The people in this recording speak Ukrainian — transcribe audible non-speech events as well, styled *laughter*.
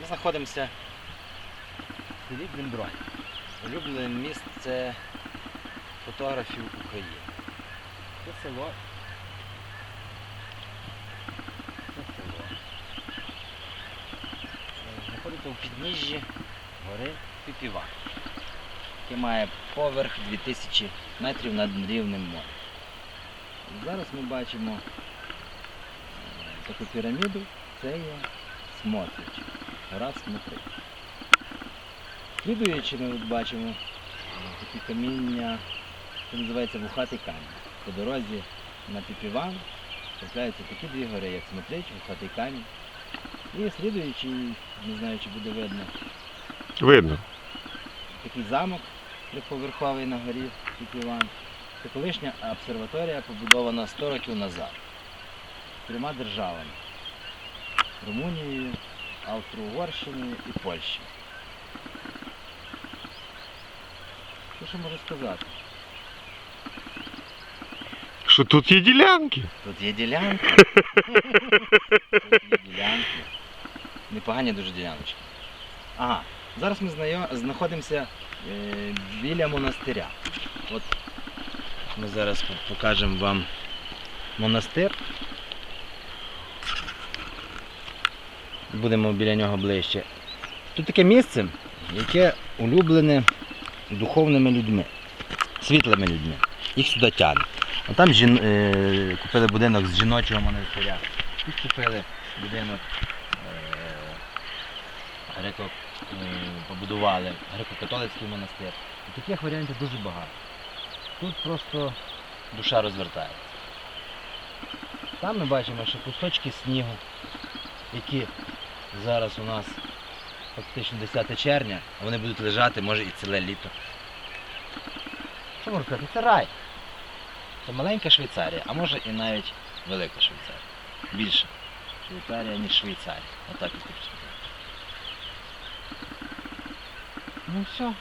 Ми знаходимося в селі Дендронь. Улюблене місце фотографів України. Це село. Це село. Знаходиться у підніжжі гори Піпіван, яке має поверх 2000 метрів над рівнем моря. Зараз ми бачимо е, таку піраміду, це є Смотрич, гора Смотрич. Слідуючи, ми от бачимо такі каміння, це називається вухатий камінь. По дорозі на Піпіван трапляються такі дві гори, як Смотрич, вухатий камінь. І слідуючи, не знаю, чи буде видно, Видно. такий замок триповерховий на горі Піпіван. Це колишня обсерваторія, побудована 100 років назад трьома державами Румунією, Австро-Угорщиною і Польщею. Що ще можу сказати? Що тут є ділянки. Тут є ділянки. *laughs* Тут є ділянки. Непогані дуже діляночки. Ага, зараз ми знайо- знаходимося е, біля монастиря. От ми зараз по- покажемо вам монастир. Будемо біля нього ближче. Тут таке місце, яке улюблене духовними людьми, світлими людьми. Їх сюди тягне. А там жін... е... купили будинок з жіночого монастиря. Тут купили будинок е... греко... е... побудували греко-католицький монастир. І таких варіантів дуже багато. Тут просто душа розвертається. Там ми бачимо, що кусочки снігу, які зараз у нас фактично 10 червня, а вони будуть лежати, може і ціле літо. Що можна сказати? Це рай. Це маленька Швейцарія, а може і навіть велика Швейцарія. Більше Швейцарія, ніж Швейцарія. Отак і тут. Ну все.